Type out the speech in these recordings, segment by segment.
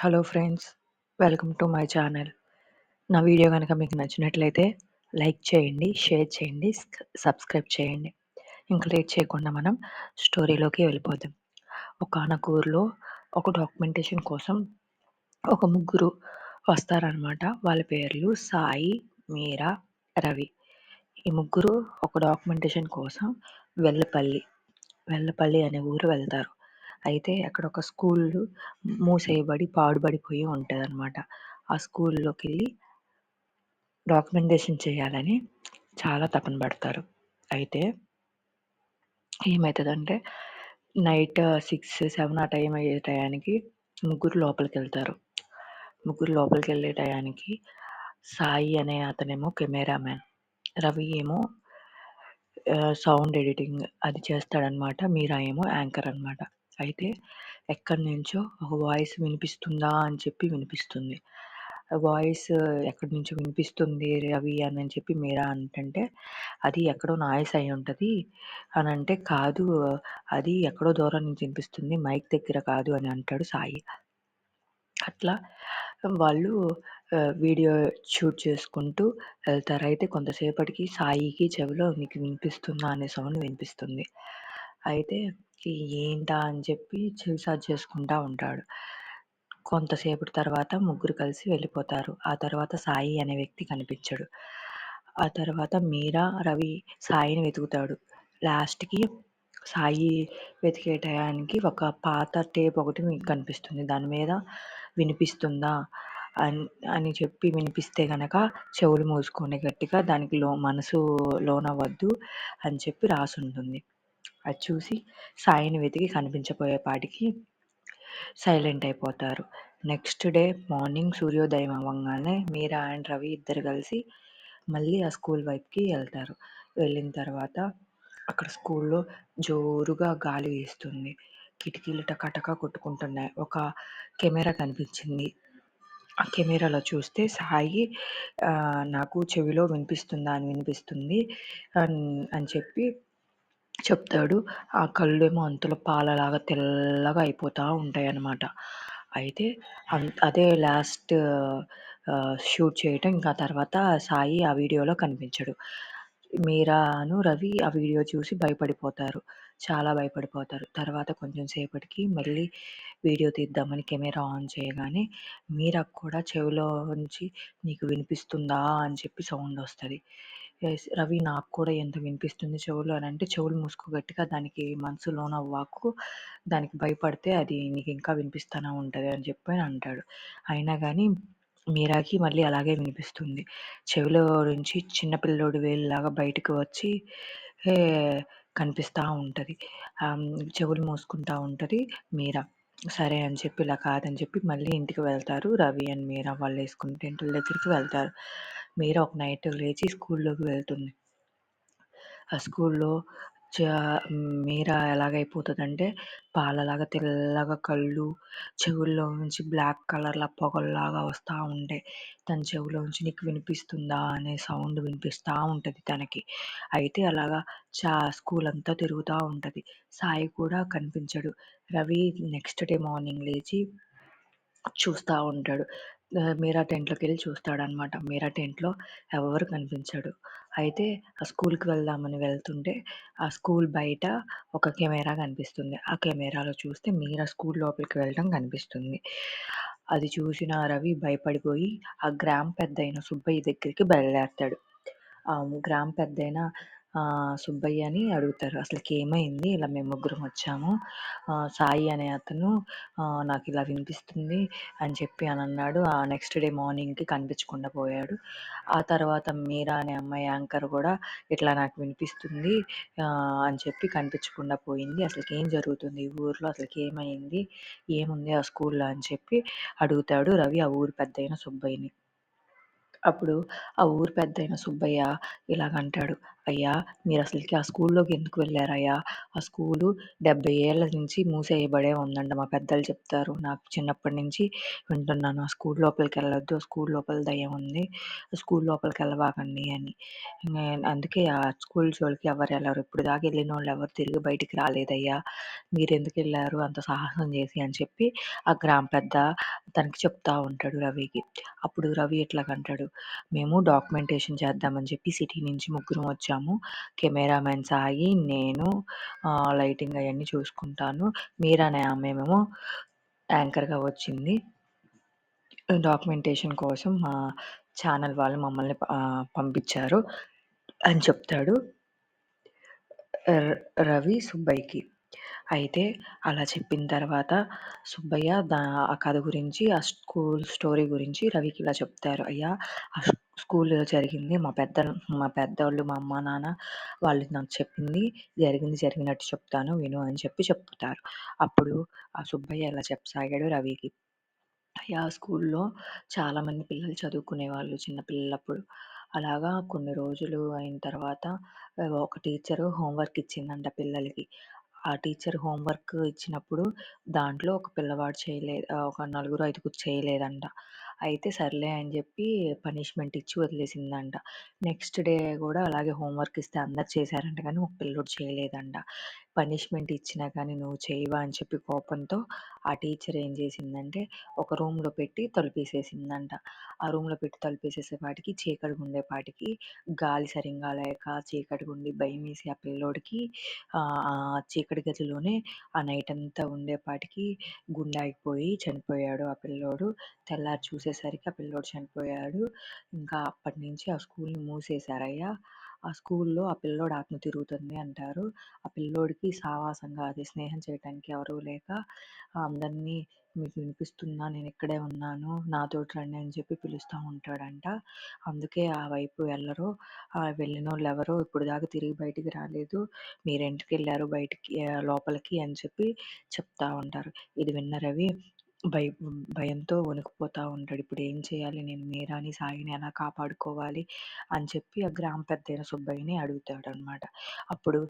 Hello friends welcome to my channel నా video కనుక మీకు నచ్చినట్లయితే లైక్ చేయండి షేర్ చేయండి సబ్స్క్రైబ్ చేయండి. ఇంకా లేట్ చేయకుండా మనం స్టోరీలోకి వెళ్ళిపోదాం. ఒకనొక ఊరిలో ఒక డాక్యుమెంటేషన్ కోసం ఒక ముగ్గురు వస్తారనమాట వాళ్ళ పేర్లు సాయి మీరా రవి. ఈ ముగ్గురు ఒక డాక్యుమెంటేషన్ కోసం వెల్లపల్లి వెల్లపల్లి అనే ఊరు వెళ్తారు. అయితే అక్కడ ఒక స్కూల్ మూసేయబడి పాడుబడిపోయి ఉంటదనమాట. ఆ స్కూల్‌లోకెళ్ళి డాక్యుమెంటేషన్ చేయాలని చాలా తపన పడతారు. అయితే ఏమైతదంటే నైట్ సిక్స్ సెవెన్ ఆ టైం అయ్యే టయానికి ముగ్గురు లోపలికెళ్తారు. ముగ్గురు లోపలికెళ్ళే టయానికి సాయి అనే అతనేమో కెమెరామెన్. రవి ఏమో సౌండ్ ఎడిటింగ్ అది చేస్తాడనమాట. మీరా ఏమో యాంకర్ అనమాట. అయితే ఎక్కడి నుంచో ఒక వాయిస్ వినిపిస్తుందా అని చెప్పి వినిపిస్తుంది. వాయిస్ ఎక్కడి నుంచో వినిపిస్తుంది రవి అని చెప్పి మీరా అంటే అది ఎక్కడో నాయిస్ అయి ఉంటుంది అని అంటే కాదు అది ఎక్కడో దూరం నుంచి వినిపిస్తుంది మైక్ దగ్గర కాదు అని అంటాడు సాయి. అట్లా వాళ్ళు వీడియో షూట్ చేసుకుంటూ వెళ్తారైతే కొంతసేపటికి సాయికి చెవిలో నీకు వినిపిస్తుందా అనే సౌండ్ వినిపిస్తుంది. అయితే ఏంటా అని చెప్పి చెవి సాజ్ చేసుకుంటా ఉంటాడు. కొంతసేపటి తర్వాత ముగ్గురు కలిసి వెళ్ళిపోతారు. ఆ తర్వాత సాయి అనే వ్యక్తి కనిపించడు. ఆ తర్వాత మీరా, రవి సాయిని వెతుకుతాడు. లాస్ట్‌కి సాయి వెతికే టయానికి ఒక పాత టేప్ ఒకటి మీకు కనిపిస్తుంది. దాని మీద వినిపిస్తుందా అని అని చెప్పి వినిపిస్తే గనక చెవులు మూసుకోండి గట్టిగా దానికి లో మనసు లోనవ్వద్దు అని చెప్పి రాసుంటుంది. అది చూసి సాయిని వెతికి కనిపించపోయేపాటికి సైలెంట్ అయిపోతారు. నెక్స్ట్ డే మార్నింగ్ సూర్యోదయం అవ్వంగానే మీరా అండ్ రవి ఇద్దరు కలిసి మళ్ళీ ఆ స్కూల్ వైపుకి వెళ్తారు. వెళ్ళిన తర్వాత అక్కడ స్కూల్లో జోరుగా గాలి వీస్తుంది. కిటికీలు టకాటకా కొట్టుకుంటున్నాయి. ఒక కెమెరా కనిపించింది. ఆ కెమెరాలో చూస్తే సాయి నాకు చెవిలో వినిపిస్తుందా అని వినిపిస్తుంది అని చెప్పి చెప్తాడు. ఆ కళ్ళేమో అంతలో పాలలాగా తెల్లగా అయిపోతా ఉంటాయన్నమాట. అయితే అదే లాస్ట్ షూట్ చేయటం ఇంకా తర్వాత సాయి ఆ వీడియోలో కనిపించడు. మీరాను, రవి ఆ వీడియో చూసి భయపడిపోతారు. చాలా భయపడిపోతారు. తర్వాత కొంచెం సేపటికి మళ్ళీ వీడియో తీద్దామని కెమెరా ఆన్ చేయగానే మీరాకు కూడా చెవిలో నుంచి నీకు వినిపిస్తుందా అని చెప్పి సౌండ్ వస్తుంది రవి నాకు కూడా ఎంత వినిపిస్తుంది చెవులు అని అంటే చెవులు మూసుకో గట్టిగా దానికి మనసు వాక్కు దానికి భయపడితే అది నీకు ఇంకా వినిపిస్తూనే ఉంటుంది అని చెప్పి అంటాడు. అయినా కానీ మీరాకి మళ్ళీ అలాగే వినిపిస్తుంది. చెవిలో నుంచి చిన్నపిల్లోడు వేలులాగా బయటకు వచ్చి కనిపిస్తూ ఉంటుంది చెవులు మూసుకుంటా ఉంటుంది మీరా. సరే అని చెప్పి ఇలా కాదని చెప్పి మళ్ళీ ఇంటికి వెళ్తారు. రవి అండ్ మీరా వాళ్ళు వేసుకుంటే టెంటుల దగ్గరికి వెళ్తారు. మీరా ఒక నైట్ లేచి స్కూల్లోకి వెళ్తుంది. ఆ స్కూల్లో చ మీరా ఎలాగైపోతుందంటే పాలలాగా తెల్లగా కళ్ళు చెవుల్లో నుంచి బ్లాక్ కలర్‌లో పొగల్లాగా వస్తూ ఉంటాయి. తన చెవిలో నుంచి నీకు వినిపిస్తుందా అనే సౌండ్ వినిపిస్తూ ఉంటుంది తనకి. అయితే అలాగా చా స్కూల్ అంతా తిరుగుతూ ఉంటుంది సాయి కూడా కనిపించడు. రవి నెక్స్ట్ డే మార్నింగ్ లేచి చూస్తూ ఉంటాడు. మీరా టెంట్‌లోకెళ్ళి చూస్తాడనమాట. మీరా టెంట్‌లో ఎవ్వరు కనిపించడు. అయితే ఆ స్కూల్‌కి వెళ్దామని వెళ్తుంటే ఆ స్కూల్ బయట ఒక కెమెరా కనిపిస్తుంది. ఆ కెమెరాలో చూస్తే మీరా స్కూల్ లోపలికి వెళ్ళడం కనిపిస్తుంది. అది చూసిన రవి భయపడిపోయి ఆ గ్రామ పెద్దయిన సుబ్బయ్య దగ్గరికి బయలుదేరతాడు. ఆ గ్రామ పెద్దయిన సుబ్బయ్య అని అడుగుతారు. అసలుకి ఏమైంది? ఇలా మేము ముగ్గురం వచ్చాము. సాయి అనే అతను నాకు ఇలా వినిపిస్తుంది అని చెప్పి అని అన్నాడు. ఆ నెక్స్ట్ డే మార్నింగ్‌కి కనిపించకుండా పోయాడు. ఆ తర్వాత మీరా అనే అమ్మాయి యాంకర్ కూడా ఇట్లా నాకు వినిపిస్తుంది అని చెప్పి కనిపించకుండా పోయింది. అసలుకి ఏం జరుగుతుంది ఈ ఊర్లో అసలుకి ఏమైంది? ఏముంది ఆ స్కూల్‌లో అని చెప్పి అడుగుతాడు రవి ఆ ఊరి పెద్దయిన సుబ్బయ్యని. అప్పుడు ఆ ఊరు పెద్దయిన సుబ్బయ్య ఇలాగంటాడు. అయ్యా మీరు అసలుకి ఆ స్కూల్లోకి ఎందుకు వెళ్ళారయ్యా? ఆ స్కూలు డెబ్బై ఏళ్ళ నుంచి మూసేయబడే ఉందంట. మా పెద్దలు చెప్తారు. నాకు చిన్నప్పటి నుంచి వింటున్నాను. ఆ స్కూల్ లోపలికి వెళ్ళొద్దు. ఆ స్కూల్ లోపల దయ్యం ఉంది. స్కూల్ లోపలికి వెళ్ళబాకండి అని. అందుకే ఆ స్కూల్ జోలికి ఎవరు వెళ్ళరు. ఇప్పుడు దాకా వెళ్ళినోళ్ళు ఎవరు తిరిగి బయటికి రాలేదయ్యా. మీరెందుకు వెళ్ళారు అంత సాహసం చేసి అని చెప్పి ఆ గ్రామ పెద్ద తనకి చెప్తా ఉంటాడు రవికి. అప్పుడు రవి ఇట్లాగంటాడు, "మేము డాక్యుమెంటేషన్ చేద్దామని చెప్పి సిటీ నుంచి ముగ్గురం వచ్చాం వచ్చాము. కెమెరామెన్ సాయి, నేను లైటింగ్ అవన్నీ చూసుకుంటాను. మీరా అనే ఆమేమో యాంకర్‌గా వచ్చింది. డాక్యుమెంటేషన్ కోసం మా ఛానల్ వాళ్ళు మమ్మల్ని పంపించారు" అని చెప్తాడు. రవి సుబ్బయ్యకి. అయితే అలా చెప్పిన తర్వాత సుబ్బయ్య దా ఆ కథ గురించి, ఆ స్కూల్ స్టోరీ గురించి రవికి ఇలా చెప్తారు. "అయ్యా! స్కూల్ స్కూల్‌లో జరిగింది మా పెద్ద మా పెద్దోళ్ళు, మా అమ్మ, నాన్న వాళ్ళు నాకు చెప్పింది జరిగింది జరిగినట్టు చెప్తాను విను" అని చెప్పి చెప్తారు. అప్పుడు ఆ సుబ్బయ్య ఇలా చెప్పసాగాడు రవికి. "అయ్యా! స్కూల్‌లో చాలామంది పిల్లలు చదువుకునేవాళ్ళు చిన్న పిల్లలప్పుడు. అలాగా కొన్ని రోజులు అయిన తర్వాత ఆహ్, ఒక టీచరు హోంవర్క్ ఇచ్చిందంట పిల్లలకి. ఆ టీచర్ హోంవర్క్ ఇచ్చినప్పుడు దాంట్లో ఒక పిల్లవాడు చేయలే ఆహ్, ఒక నలుగురు, ఐదుగురు చేయలేదంట. అయితే సర్లే అని చెప్పి పనిష్మెంట్ ఇచ్చి వదిలేసిందంట. నెక్స్ట్ డే గూడా అలాగే హోంవర్క్ ఇస్తే అందరూ చేశారంట కానీ ఒక పిల్లోడు చేయలేదంట. పనిష్మెంట్ ఇచ్చినా కానీ నువ్వు చేయవా అని చెప్పి కోపంతో ఆ టీచర్ ఏం చేసిందంటే ఒక రూమ్‌లో పెట్టి తలుపేసేసిందంట. ఆ రూమ్‌లో పెట్టి తలుపేసేసేపాటికి చీకటిగుండేపాటికి గాలి సరింగా లేక చీకటిగుండి భయమేసి ఆ పిల్లోడికి ఆహ్, ఆ చీకటి గదిలోనే ఆ నైట్ అంతా ఉండేపాటికి గుండె ఆగిపోయి చనిపోయాడు ఆ పిల్లోడు. తెల్లారి చూసేసరికి ఆ పిల్లోడు చనిపోయాడు. ఇంకా అప్పటినుంచి ఆ స్కూల్‌ని మూసేశారయ్యా. ఆ స్కూల్‌లో ఆ పిల్లోడు ఆత్మ తిరుగుతుంది అంటారు. ఆ పిల్లోడికి సావాసంగా అది స్నేహం చేయటానికి ఎవరూ లేక అందరిని మీకు వినిపిస్తున్న నేను ఇక్కడే ఉన్నాను. నాతోటి రండి అని చెప్పి పిలుస్తా ఉంటాడంట. అందుకే ఆ వైపు ఎళ్ళరు. ఆహ్, వెళ్ళినోళ్ళెవరు ఇప్పటిదాకా తిరిగి బయటికి రాలేదు. మీరెందుకెళ్ళారు బయటికి ఆహ్, లోపలికి అని చెప్పి చెప్తా ఉంటారు. ఇది విన్న రవి భయ భయంతో వణికిపోతా ఉంటాడు. ఇప్పుడేం చేయాలి నేను మీరాని, సాయిని ఎలా కాపాడుకోవాలి అని చెప్పి ఆ గ్రామ పెద్దయిన సుబ్బయ్యని అడుగుతాడనమాట. అప్పుడు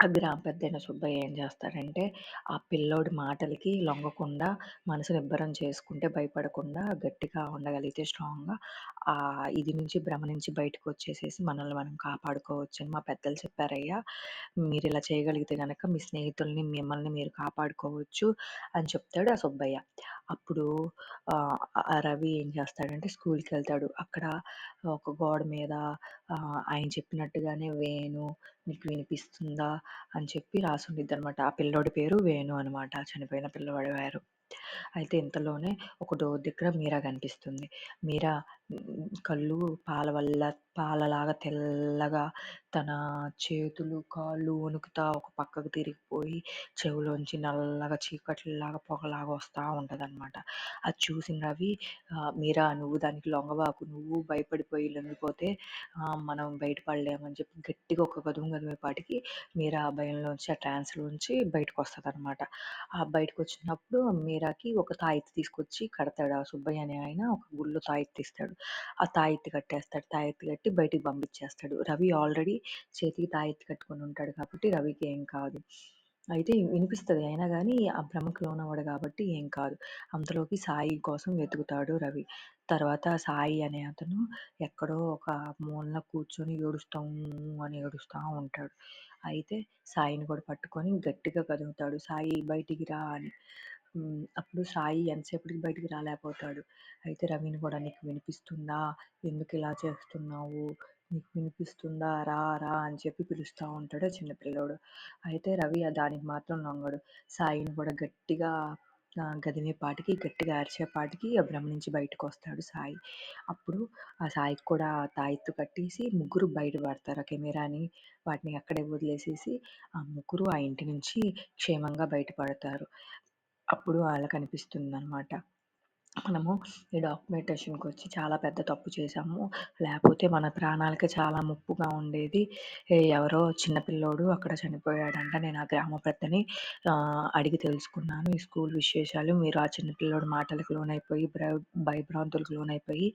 ఆ గ్రామ పెద్దయిన సుబ్బయ్య ఏం చేస్తాడంటే ఆ పిల్లోడి మాటలకి లొంగకుండా మనసు నిబ్బరం చేసుకుంటే భయపడకుండా గట్టిగా ఉండగలిగితే స్ట్రాంగ్‌గా ఆహ్, ఇది నుంచి భ్రమ నుంచి బయటకొచ్చేసేసి మనల్ని మనం కాపాడుకోవచ్చని మా పెద్దలు చెప్పారయ్యా. మీరిలా చేయగలిగితే గనక మీ స్నేహితుల్ని, మిమ్మల్ని మీరు కాపాడుకోవచ్చు అని చెప్తాడు ఆ సుబ్బయ్య. అప్పుడు ఆహ్, ఆ రవి ఏం చేస్తాడంటే స్కూల్‌కెళ్తాడు. అక్కడ ఒక గోడ మీద ఆహ్, ఆయన చెప్పినట్టుగానే వేణు నీకు వినిపిస్తుందా అని చెప్పి రాసుండిద్దనమాట. ఆ పిల్లోడి పేరు వేణు అనమాట. చనిపోయిన పిల్లవాడి పేరు. అయితే ఇంతలోనే ఒక డోర్ దగ్గర మీరా కనిపిస్తుంది. మీరా కళ్ళు పాల వల్ల పాలలాగా తెల్లగా తన చేతులు, కాళ్ళు వణుకుతా ఒక పక్కకు తిరిగిపోయి చెవులోంచి నల్లగా చీకటిలాగా పొగలాగా వస్తా ఉంటదన్నమాట అది చూసిన రవి "మీరా నువ్వు దానికి లొంగబాకు. నువ్వు భయపడిపోయి లొంగిపోతే ఆహ్, మనం బయటపడలేమని అని చెప్పి గట్టిగా ఒక గదుము గదిమేపాటికి మీరా ఆ భయంలోంచి, ఆ ట్రాన్స్‌లోంచి బయటకొస్తదనమాట. ఆ బయటకొచ్చినప్పుడు మీరాకి ఒక తాయెత్తు తీసుకొచ్చి కడతాడు. ఆ సుబ్బయ్య అనే ఆయన ఒక గుళ్ళో తాయెత్తు ఇస్తాడు. ఆ తాయెత్తు కట్టేస్తాడు. తాయెత్తు కట్టి బయటికి పంపించేస్తాడు. రవి ఆల్రెడీ చేతికి తాయెత్తు కట్టుకొని ఉంటాడు కాబట్టి రవికి ఏం కాదు. అయితే వినిపిస్తుంది అయినా కానీ ఆ భ్రమకు లోనవ్వడు కాబట్టి ఏం కాదు. అంతలోకి సాయి కోసం వెతుకుతాడు రవి. తర్వాత సాయి అనే అతను ఎక్కడో ఒక మూలన కూర్చొని ఏడుస్తా అని ఏడుస్తూ ఉంటాడు. అయితే సాయిని కూడా పట్టుకొని గట్టిగా కదుగుతాడు సాయి బయటికి రా అని. హ్మ్. అప్పుడు సాయి ఎంతసేపటికి బయటికి రాలేకపోతాడు. అయితే రవిని కూడా నీకు వినిపిస్తుందా? ఎందుకిలా చేస్తున్నావు? నీకు వినిపిస్తుందా? రా రా అని చెప్పి పిలుస్తా ఉంటాడు ఆ చిన్న పిల్లోడు. అయితే రవి ఆ దానికి మాత్రం లొంగడు. సాయిని కూడా గట్టిగా ఆహ్, గదిమేపాటికి గట్టిగా అరిచేపాటికి ఆ భ్రమ నుంచి బయటకొస్తాడు సాయి. అప్పుడు ఆ సాయికి కూడా తాయెత్తు కట్టేసి ముగ్గురు బయట పడతారు. ఆ కెమెరాని వాటిని అక్కడే వదిలేసేసి ఆ ముగ్గురు ఆ ఇంటి నుంచి క్షేమంగా బయటపడతారు. అప్పుడు వాళ్ళకనిపిస్తుందనమాట. మనము ఈ డాక్యుమెంటేషన్కి వచ్చి చాలా పెద్ద తప్పు చేశాము. లేకపోతే మన ప్రాణాలకి చాలా ముప్పుగా ఉండేది. ఎవరో చిన్న పిల్లోడు అక్కడ చనిపోయాడంట. నేను ఆ గ్రామ పెద్దని అడిగి తెలుసుకున్నాను. ఈ స్కూల్ విశేషాలు. మీరు ఆ చిన్నపిల్లోడు మాటలకు లోనైపోయి భయభ్రాంతులకు లోనైపోయి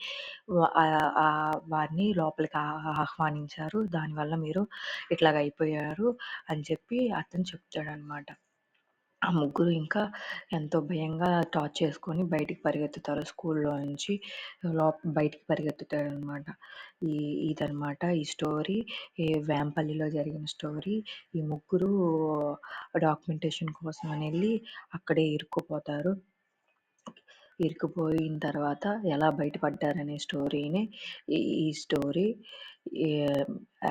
వారిని లోపలికి ఆహ్వానించారు. దానివల్ల మీరు ఇట్లాగయిపోయారు అని చెప్పి అతను చెప్తాడనమాట. ఆ ముగ్గురు ఇంకా ఎంతో భయంగా టార్చ్ చేసుకొని బయటికి పరిగెత్తుతారు స్కూల్‌లో నుంచి. లోప్ బయటికి పరిగెత్తుతారనమాట. ఈ ఇదనమాట ఈ స్టోరీ. ఈ వేంపల్లిలో జరిగిన స్టోరీ. ఈ ముగ్గురు డాక్యుమెంటేషన్ కోసం అనెళ్ళి అక్కడే ఇరుక్కుపోతారు. ఇరుక్కుపోయిన తర్వాత ఎలా బయటపడ్డారనే స్టోరీని ఈ ఈ స్టోరీ ఈ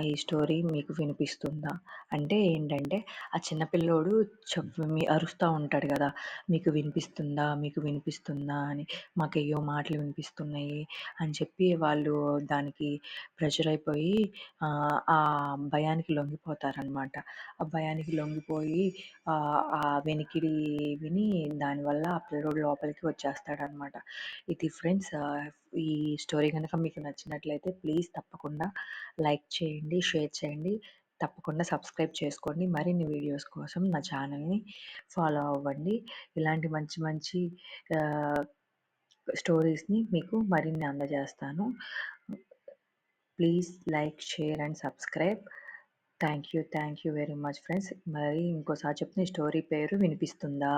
ఈ స్టోరీ మీకు వినిపిస్తుందా? అంటే ఏంటంటే ఆ చిన్న పిల్లోడు చెప్ మీ అరుస్తూ ఉంటాడు కదా మీకు వినిపిస్తుందా? మీకు వినిపిస్తుందా? అని మాకు మాటలు వినిపిస్తున్నాయి అని చెప్పి వాళ్ళు దానికి ప్రెషర్ అయిపోయి ఆ ఆ భయానికి లొంగిపోతారనమాట. ఆ భయానికి లొంగిపోయి ఆ ఆ వెనికిడి విని దానివల్ల ఆ పిల్లోడు లోపలికి వచ్చేస్తాడనమాట. ఇది ఫ్రెండ్స్ ఈ స్టోరీ కనుక మీకు నచ్చినట్లయితే ప్లీజ్ తప్పకుండా లైక్ చేయండి షేర్ చేయండి. తప్పకుండా సబ్స్క్రైబ్ చేసుకోండి. మరిన్ని వీడియోస్ కోసం నా ఛానల్ని ఫాలో అవ్వండి. ఇలాంటి మంచి మంచి స్టోరీస్ని మీకు మరిన్ని అందజేస్తాను. Please like share and subscribe. Thank you thank you very much friends. మరి ఇంకోసారి చెప్తున్న స్టోరీ పేరు వినిపిస్తుందా?